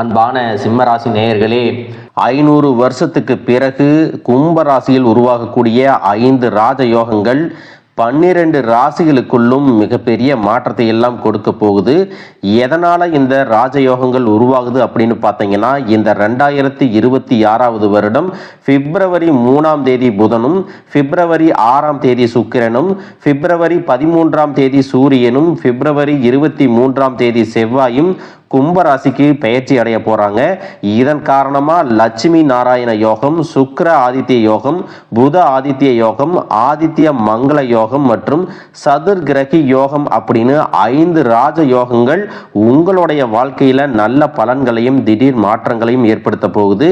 அன்பான சிம்மராசி நேயர்களே ஐநூறு வருஷத்துக்கு பிறகு கும்பராசியில் உருவாகக்கூடிய ஐந்து ராஜயோகங்கள் பன்னிரண்டு ராசிகளுக்குள்ளும் மிகப்பெரிய மாற்றத்தை எல்லாம் கொடுக்க போகுது. எதனால இந்த ராஜயோகங்கள் உருவாகுது அப்படின்னு பார்த்தீங்கன்னா இந்த ரெண்டாயிரத்தி இருபத்தி ஆறாவது வருடம் பிப்ரவரி மூணாம் தேதி புதனும் பிப்ரவரி ஆறாம் தேதி சுக்கிரனும் பிப்ரவரி பதிமூன்றாம் தேதி சூரியனும் பிப்ரவரி இருபத்தி மூன்றாம் தேதி செவ்வாயும் கும்பராசிக்கு பயிற்சி அடைய போறாங்க. இதன் காரணமா லட்சுமி நாராயண யோகம் சுக்கர ஆதித்ய யோகம் புத ஆதித்ய யோகம் ஆதித்ய மங்கள யோகம் மற்றும் சதுர் கிரகி யோகம் அப்படின்னு ஐந்து ராஜ யோகங்கள் உங்களுடைய வாழ்க்கையில நல்ல பலன்களையும் திடீர் மாற்றங்களையும் ஏற்படுத்த போகுது.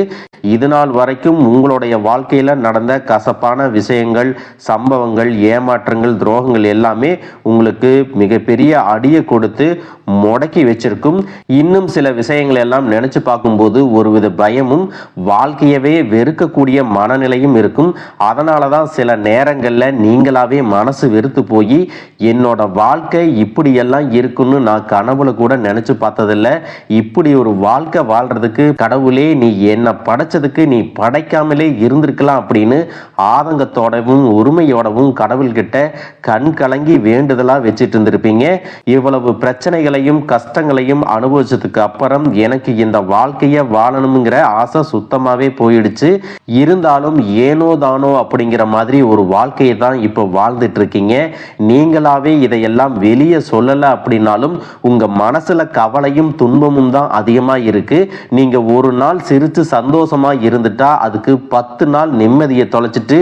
இது நாள் வரைக்கும் உங்களுடைய வாழ்க்கையில நடந்த கசப்பான விஷயங்கள் சம்பவங்கள் ஏமாற்றங்கள் துரோகங்கள் எல்லாமே உங்களுக்கு மிகப்பெரிய அடியை கொடுத்து முடக்கி வச்சிருக்கும். இன்னும் சில விஷயங்களை எல்லாம் நினைச்சு பார்க்கும்போது ஒருவித பயமும் வாழ்க்கையவே வெறுக்கக்கூடிய மனநிலையும் இருக்கும். அதனால தான் சில நேரங்களில் நீங்களாவே மனசு வெறுத்து போய் என்னோட வாழ்க்கை இப்படியெல்லாம் இருக்குன்னு நான் கனவுல கூட நினைச்சு பார்த்ததில்ல. இப்படி ஒரு வாழ்க்கை வாழ்றதுக்கு கடவுளே நீ என்னை படைச்சதுக்கு நீ படைக்காமலே இருந்திருக்கலாம் அப்படின்னு ஆதங்கத்தோடவும் உரிமையோடவும் கடவுள்கிட்ட கண் கலங்கி வேண்டுதலாக வச்சுட்டு இருந்திருப்பீங்க. இவ்வளவு பிரச்சனைகளையும் கஷ்டங்களையும் அனுபவிச்சதுக்கு அப்புறம் எனக்கு இந்த வாழ்க்கையை வாழணுங்கிற ஆசை சுத்தமாகவே போயிடுச்சு. இருந்தாலும் ஏனோ தானோ அப்படிங்கிற மாதிரி ஒரு வாழ்க்கையை தான் இப்போ வாழ்ந்துட்டு இருக்கீங்க நீங்களாவே இதையெல்லாம் வெளியே சொல்லலை அப்படின்னாலும் உங்க மனசுல கவலையும் துன்பமும் தான் அதிகமா இருக்கு. நீங்க ஒரு நாள் சிரிச்சு சந்தோஷமா இருந்துட்டா அதுக்கு பத்து நாள் நிம்மதியை தொலைச்சிட்டு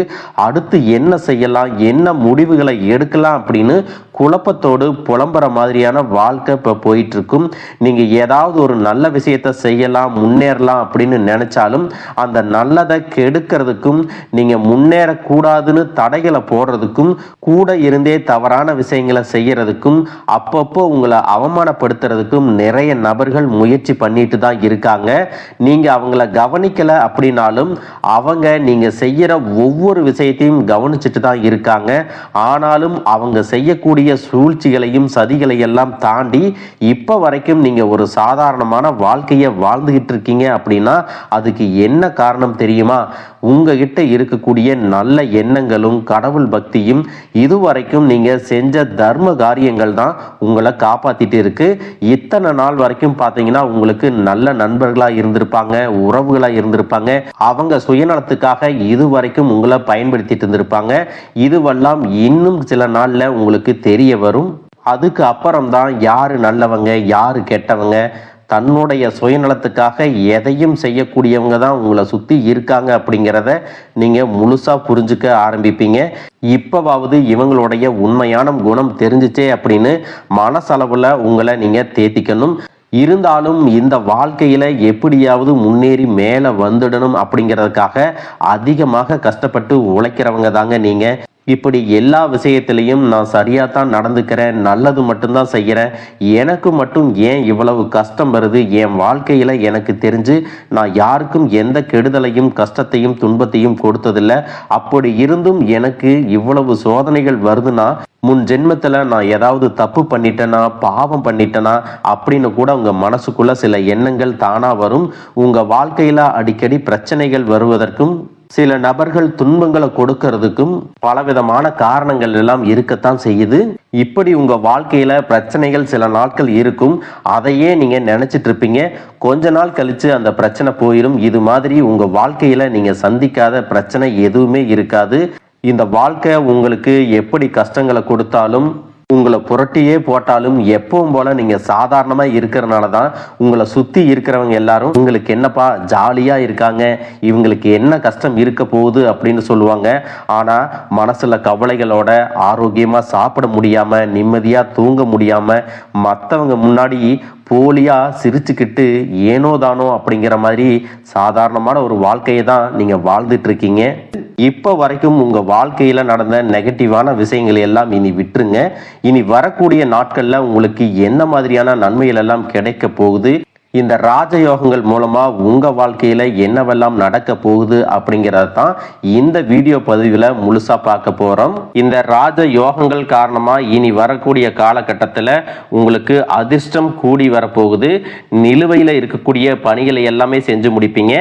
அடுத்து என்ன செய்யலாம் என்ன முடிவுகளை எடுக்கலாம் அப்படின்னு குழப்பத்தோடு புலம்புற மாதிரியான வாழ்க்கை இப்போ போயிட்டு இருக்கும் நீங்க ஏதாவது ஒரு நல்ல விஷயத்த செய்யலாம் முன்னேறலாம் அப்படின்னு நினைச்சாலும் அந்த நல்லதை கெடுக்கிறதுக்கும் நீங்க முன்னேறக்கூடாதுன்னு தடைகளை போடுறதுக்கும் கூட இருந்தே தவறான விஷயங்களை செய்யறதுக்கும் அப்பப்போ உங்களை அவமானப்படுத்துறதுக்கும் நிறைய நபர்கள் முயற்சி பண்ணிட்டு தான் இருக்காங்க. நீங்க அவங்கள கவனிக்கல அப்படின்னாலும் அவங்க நீங்க செய்யற ஒவ்வொரு விஷயத்தையும் கவனிச்சுட்டு தான் இருக்காங்க. ஆனாலும் அவங்க செய்யக்கூடிய சூழ்ச்சிகளையும் சதிகளை எல்லாம் தாண்டி இப்போ வரைக்கும் நீங்க ஒரு சாதாரணமான வாழ்க்கையை வாழ்ந்துகிட்டு இருக்கீங்க அப்படின்னா அதுக்கு என்ன காரணம் தெரியுமா? உங்ககிட்ட இருக்கக்கூடிய நல்ல எண்ணங்களும் கடவுள் பக்தியும் இதுவரைக்கும் நீங்க செஞ்ச தர்ம காரியங்கள் தான் உங்களை காப்பாத்திட்டு இருக்கு. இத்தனை நாள் வரைக்கும் பார்த்தீங்கன்னா உங்களுக்கு நல்ல நண்பர்களா இருந்திருப்பாங்க உறவுகளா இருந்திருப்பாங்க. அவங்க சுயநலத்துக்காக இது வரைக்கும் உங்களை பயன்படுத்திட்டு இருந்திருப்பாங்க. இதுவெல்லாம் இன்னும் சில நாள்ல உங்களுக்கு தெரிய வரும். அதுக்கு அப்புறம் தான் யாரு நல்லவங்க யாரு கெட்டவங்க தன்னுடைய சுயநலத்துக்காக எதையும் செய்யக்கூடியவங்க தான் உங்களை சுற்றி இருக்காங்க அப்படிங்கிறத நீங்கள் முழுசாக புரிஞ்சுக்க ஆரம்பிப்பீங்க. இப்போவாவது இவங்களுடைய உண்மையான குணம் தெரிஞ்சிச்சே அப்படின்னு மனசளவில் உங்களை நீங்கள் தேத்திக்கணும். இருந்தாலும் இந்த வாழ்க்கையில எப்படியாவது முன்னேறி மேலே வந்துடணும் அப்படிங்கிறதுக்காக அதிகமாக கஷ்டப்பட்டு உழைக்கிறவங்க தாங்க நீங்க. இப்படி எல்லா விஷயத்திலையும் நான் சரியாக தான் நடந்துக்கிறேன் நல்லது மட்டும்தான் செய்கிறேன். எனக்கு மட்டும் ஏன் இவ்வளவு கஷ்டம் வருது? என் வாழ்க்கையில் எனக்கு தெரிஞ்சு நான் யாருக்கும் எந்த கெடுதலையும் கஷ்டத்தையும் துன்பத்தையும் கொடுத்ததில்லை. அப்படி இருந்தும் எனக்கு இவ்வளவு சோதனைகள் வருதுன்னா முன் ஜென்மத்தில் நான் ஏதாவது தப்பு பண்ணிட்டேனா பாவம் பண்ணிட்டேனா அப்படின்னு கூட உங்கள் மனசுக்குள்ள சில எண்ணங்கள் தானாக வரும். உங்கள் வாழ்க்கையில் அடிக்கடி பிரச்சனைகள் வருவதற்கும் சில நபர்கள் துன்பங்களை கொடுக்கறதுக்கும் பலவிதமான காரணங்கள் எல்லாம் இருக்கத்தான் செய்யுது. இப்படி உங்க வாழ்க்கையில பிரச்சனைகள் சில நாட்கள் இருக்கும். அதையே நீங்க நினைச்சிட்டு இருப்பீங்க. கொஞ்ச நாள் கழிச்சு அந்த பிரச்சனை போயிடும் இது மாதிரி உங்க வாழ்க்கையில நீங்க சந்திக்காத பிரச்சனை எதுவுமே இருக்காது. இந்த வாழ்க்கை உங்களுக்கு எப்படி கஷ்டங்களை கொடுத்தாலும் உங்களை புரட்டியே போட்டாலும் எப்பவும் போல நீங்க சாதாரணமா இருக்கிறனால தான் உங்களை சுத்தி இருக்கிறவங்க எல்லாரும் உங்களுக்கு என்னப்பா ஜாலியா இருக்காங்க? இவங்களுக்கு என்ன கஷ்டம் இருக்க போகுது அப்படின்னு சொல்லுவாங்க. ஆனா மனசுல கவலைகளோட ஆரோக்கியமா சாப்பிட முடியாம நிம்மதியா தூங்க முடியாம மற்றவங்க முன்னாடி போலியா சிரிச்சுக்கிட்டு ஏனோ தானோ அப்படிங்கிற மாதிரி சாதாரணமான ஒரு வாழ்க்கையை தான் நீங்க வாழ்ந்துட்டு இருக்கீங்க. இப்போ வரைக்கும் உங்கள் வாழ்க்கையில் நடந்த நெகட்டிவான விஷயங்கள் எல்லாம் இனி விட்டுருங்க. இனி வரக்கூடிய நாட்களில் உங்களுக்கு என்ன மாதிரியான நன்மைகள் எல்லாம் கிடைக்க போகுது? இந்த ராஜயோகங்கள் மூலமாக உங்கள் வாழ்க்கையில் என்னவெல்லாம் நடக்க போகுது அப்படிங்கிறது தான் இந்த வீடியோ பதிவில் முழுசாக பார்க்க போகிறோம் இந்த ராஜ யோகங்கள் காரணமாக இனி வரக்கூடிய காலகட்டத்தில் உங்களுக்கு அதிர்ஷ்டம் கூடி வரப்போகுது. நிலுவையில் இருக்கக்கூடிய பணிகளை எல்லாமே செஞ்சு முடிப்பீங்க.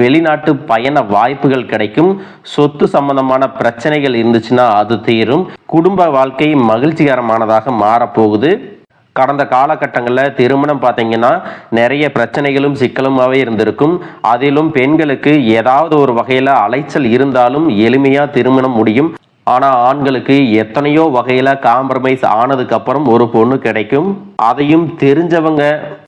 வெளிநாட்டு பயண வாய்ப்புகள் கிடைக்கும். சொத்து சம்பந்தமான பிரச்சனைகள் இருந்துச்சுன்னா அது தீரும். குடும்ப வாழ்க்கை மகிழ்ச்சிகரமானதாக மாறப்போகுது. கடந்த காலகட்டங்களில் திருமணம் பார்த்தீங்கன்னா நிறைய பிரச்சனைகளும் சிக்கலுமாகவே இருந்திருக்கும். அதிலும் பெண்களுக்கு ஏதாவது ஒரு வகையில் அலைச்சல் இருந்தாலும் எளிமையாக திருமணம் முடியும். ஆனால் ஆண்களுக்கு எத்தனையோ வகையில் காம்ப்ரமைஸ் ஆனதுக்கப்புறம் ஒரு பொண்ணு கிடைக்கும். அதையும் தெரிஞ்சவங்க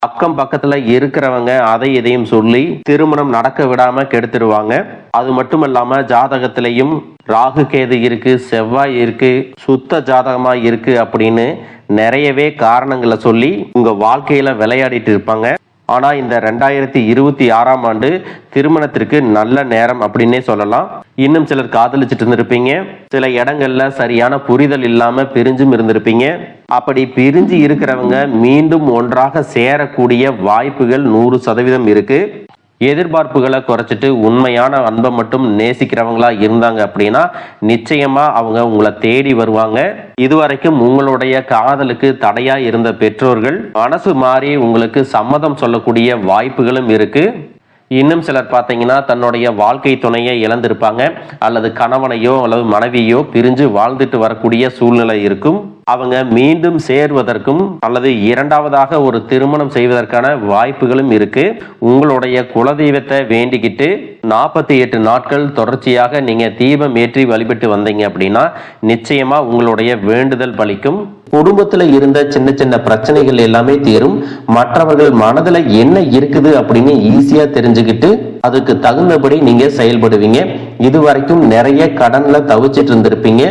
அக்கம் பக்கத்தில் இருக்கிறவங்க அதை இதையும் சொல்லி திருமணம் நடக்க விடாமல் கெடுத்துருவாங்க. அது மட்டும் இல்லாமல் ஜாதகத்திலையும் ராகு கேது இருக்கு செவ்வாய் இருக்குது சுத்த ஜாதகமாக இருக்குது அப்படின்னு நிறையவே காரணங்களை சொல்லி உங்க வாழ்க்கையில விளையாடிட்டு இருப்பாங்க. ஆனா இந்த ரெண்டாயிரத்தி இருபத்தி ஆறாம் ஆண்டு திருமணத்திற்கு நல்ல நேரம் அப்படின்னே சொல்லலாம். இன்னும் சிலர் காதலிச்சிட்டு இருந்திருப்பீங்க. சில இடங்கள்ல சரியான புரிதல் இல்லாம பிரிஞ்சும் இருந்திருப்பீங்க. அப்படி பிரிஞ்சு இருக்கிறவங்க மீண்டும் ஒன்றாக சேரக்கூடிய வாய்ப்புகள் நூறு சதவீதம் இருக்கு. எதிர்பார்ப்புகளை குறைச்சிட்டு உண்மையான அன்பை மட்டும் நேசிக்கிறவங்களா இருந்தாங்க அப்படின்னா நிச்சயமா அவங்க உங்களை தேடி வருவாங்க. இதுவரைக்கும் உங்களுடைய காதலுக்கு தடையா இருந்த பெற்றோர்கள் மனசு மாறி உங்களுக்கு சம்மதம் சொல்லக்கூடிய வாய்ப்புகளும் இருக்கு. இன்னும் சிலர் பார்த்தீங்கன்னா தன்னுடைய வாழ்க்கை துணையை இழந்திருப்பாங்க. அல்லது கணவனையோ அல்லது மனைவியோ பிரிஞ்சு வாழ்ந்துட்டு வரக்கூடிய சூழ்நிலை இருக்கும். அவங்க மீண்டும் சேர்வதற்கும் அல்லது இரண்டாவதாக ஒரு திருமணம் செய்வதற்கான வாய்ப்புகளும் இருக்கு. உங்களுடைய குலதெய்வத்தை வேண்டிக்கிட்டு நாற்பத்தி எட்டு நாட்கள் தொடர்ச்சியாக நீங்க தீபம் ஏற்றி வழிபட்டு வந்தீங்க அப்படின்னா நிச்சயமா உங்களுடைய வேண்டுதல் பலிக்கும். குடும்பத்துல இருந்த சின்ன சின்ன பிரச்சனைகள் எல்லாமே தீரும். மற்றவர்கள் மனதுல என்ன இருக்குது அப்படின்னு ஈஸியா தெரிஞ்சுக்கிட்டு அதுக்கு தகுந்தபடி நீங்க செயல்படுவீங்க. இது வரைக்கும் நிறைய கடன்ல தவிச்சிட்டு இருந்திருப்பீங்க.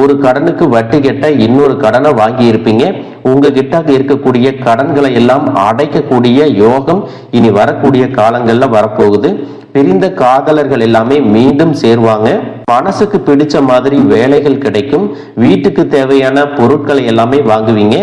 ஒரு கடனுக்கு வட்டி கெட்ட இன்னொரு கடனை வாங்கி இருப்பீங்க உங்ககிட்ட இருக்கக்கூடிய கடன்களை எல்லாம் அடைக்கக்கூடிய யோகம் இனி வரக்கூடிய காலங்கள்ல வரப்போகுது. பிரிந்த காதலர்கள் எல்லாமே மீண்டும் சேருவாங்க. மனசுக்கு பிடிச்ச மாதிரி வேலைகள் கிடைக்கும். வீட்டுக்கு தேவையான பொருட்களை எல்லாமே வாங்குவீங்க.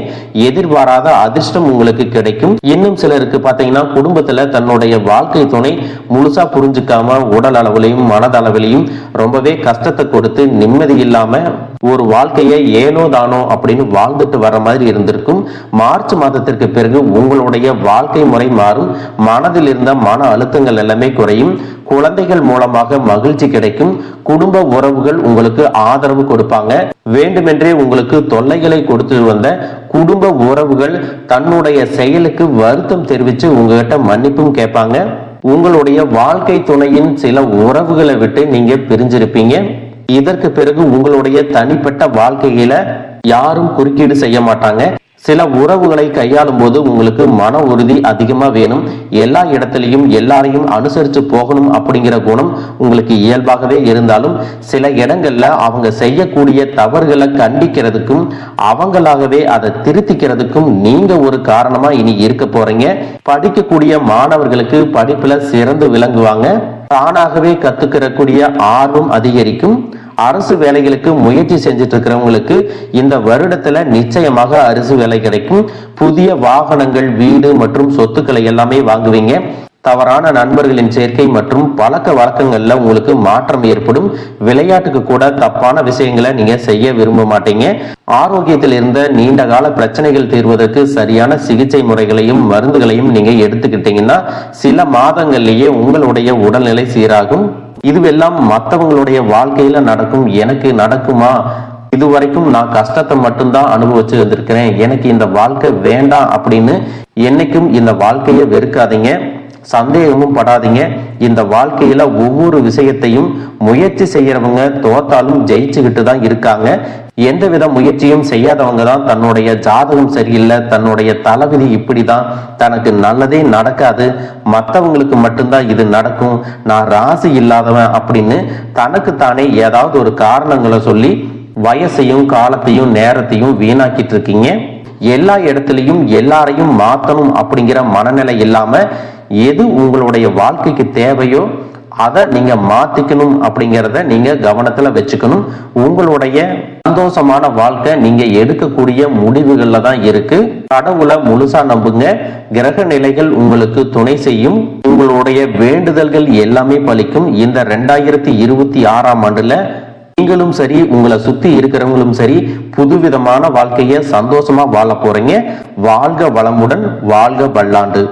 எதிர்பாராத அதிர்ஷ்டம் உங்களுக்கு கிடைக்கும். இன்னும் சிலருக்கு பாத்தீங்கன்னா குடும்பத்துல தன்னுடைய வாழ்க்கை துணை முழுசா புரிஞ்சுக்காம உடல் அளவிலையும் மனதளவிலையும் ரொம்பவே கஷ்டத்தை கொடுத்து நிம்மதி இல்லாம ஒரு வாழ்க்கையை ஏனோ தானோ அப்படின்னு வாழ்ந்துட்டு வர மாதிரி இருந்திருக்கும். மார்ச் மாதத்திற்கு பிறகு உங்களுடைய வாழ்க்கை முறை மாறும். மனதில் இருந்த மன அழுத்தங்கள் எல்லாமே குறையும். குழந்தைகள் மூலமாக மகிழ்ச்சி கிடைக்கும். குடும்ப உறவுகள் உங்களுக்கு ஆதரவு கொடுப்பாங்க. வேண்டுமென்றே உங்களுக்கு தொல்லைகளை கொடுத்து வந்த குடும்ப உறவுகள் தன்னுடைய செயலுக்கு வருத்தம் தெரிவித்து உங்ககிட்ட மன்னிப்பும் கேட்பாங்க. உங்களுடைய வாழ்க்கை துணையின் சில உறவுகளை விட்டு நீங்க பிரிஞ்சிருப்பீங்க. இதற்கு பிறகு உங்களுடைய தனிப்பட்ட வாழ்க்கையில யாரும் குறுக்கீடு செய்ய மாட்டாங்க. சில உறவுகளை கையாளும் போது உங்களுக்கு மன உறுதி அதிகமா வேணும். எல்லா இடத்துலையும் எல்லாரையும் அனுசரிச்சு போகணும் அப்படிங்கிற குணம் உங்களுக்கு இயல்பாகவே இருந்தாலும் சில இடங்கள்ல அவங்க செய்யக்கூடிய தவறுகளை கண்டிக்கிறதுக்கும் அவங்களாகவே அதை திருத்திக்கிறதுக்கும் நீங்க ஒரு காரணமா இனி இருக்க போறீங்க. படிக்கக்கூடிய மாணவர்களுக்கு படிப்புல சிறந்து விளங்குவாங்க. தானாகவே கத்துக்கிறக்கூடிய ஆர்வம் அதிகரிக்கும். அரசு வேலைகளுக்கு முயற்சி செஞ்சுட்டு இருக்கிறவங்களுக்கு இந்த வருடத்துல நிச்சயமாக அரசு வேலை கிடைக்கும். புதிய வாகனங்கள் வீடு மற்றும் சொத்துக்களை எல்லாமே வாங்குவீங்க. தவறான நண்பர்களின் சேர்க்கை மற்றும் பழக்க வழக்கங்கள்ல உங்களுக்கு மாற்றம் ஏற்படும். விளையாட்டுக்கு கூட தப்பான விஷயங்களை நீங்க செய்ய விரும்ப மாட்டீங்க. ஆரோக்கியத்தில் இருந்த நீண்ட கால பிரச்சனைகள் தீர்வதற்கு சரியான சிகிச்சை முறைகளையும் மருந்துகளையும் நீங்க எடுத்துக்கிட்டீங்கன்னா சில மாதங்கள்லயே உங்களுடைய உடல்நிலை சீராகும். இதுவெல்லாம் மற்றவங்களுடைய வாழ்க்கையில நடக்கும் எனக்கு நடக்குமா? இதுவரைக்கும் நான் கஷ்டத்தை மட்டும்தான் அனுபவிச்சு வந்திருக்கிறேன். எனக்கு இந்த வாழ்க்கை வேண்டாம் அப்படின்னு என்னைக்கும் இந்த வாழ்க்கையை வெறுக்காதீங்க. சந்தேகமும் படாதீங்க. இந்த வாழ்க்கையில ஒவ்வொரு விஷயத்தையும் முயற்சி செய்யறவங்க தோத்தாலும் ஜெயிச்சுக்கிட்டு தான் இருக்காங்க. எந்தவித முயற்சியும் செய்யாதவங்க தான் தன்னுடைய ஜாதகம் சரியில்லை தன்னுடைய தலைவிதி இப்படிதான் தனக்கு நல்லதே நடக்காது. மற்றவங்களுக்கு மட்டும்தான் இது நடக்கும். நான் ராசி இல்லாதவன் அப்படின்னு தனக்கு தானே ஏதாவது ஒரு காரணங்களை சொல்லி வயசையும் காலத்தையும் நேரத்தையும் வீணாக்கிட்டு இருக்கீங்க. எல்லா இடத்துலையும் எல்லாரையும் மாத்தணும் அப்படிங்கிற மனநிலை இல்லாம எது உங்களுடைய வாழ்க்கைக்கு தேவையோ அதை நீங்க மாத்திக்கணும் அப்படிங்கிறத நீங்க கவனத்துல வச்சுக்கணும். உங்களுடைய சந்தோஷமான வாழ்க்கை நீங்க எடுக்கக்கூடிய முடிவுகள்ல தான் இருக்கு. கடவுளை முழுசா நம்புங்க. கிரக நிலைகள் உங்களுக்கு துணை செய்யும். உங்களுடைய வேண்டுதல்கள் எல்லாமே பலிக்கும். இந்த ரெண்டாயிரத்தி இருபத்தி ஆறாம் ஆண்டுல நீங்களும் சரி உங்களை சுத்தி இருக்கிறவங்களும் சரி புதுவிதமான வாழ்க்கைய சந்தோஷமா வாழ போறீங்க. வாழ்க வளமுடன் வாழ்க வல்லாண்டு.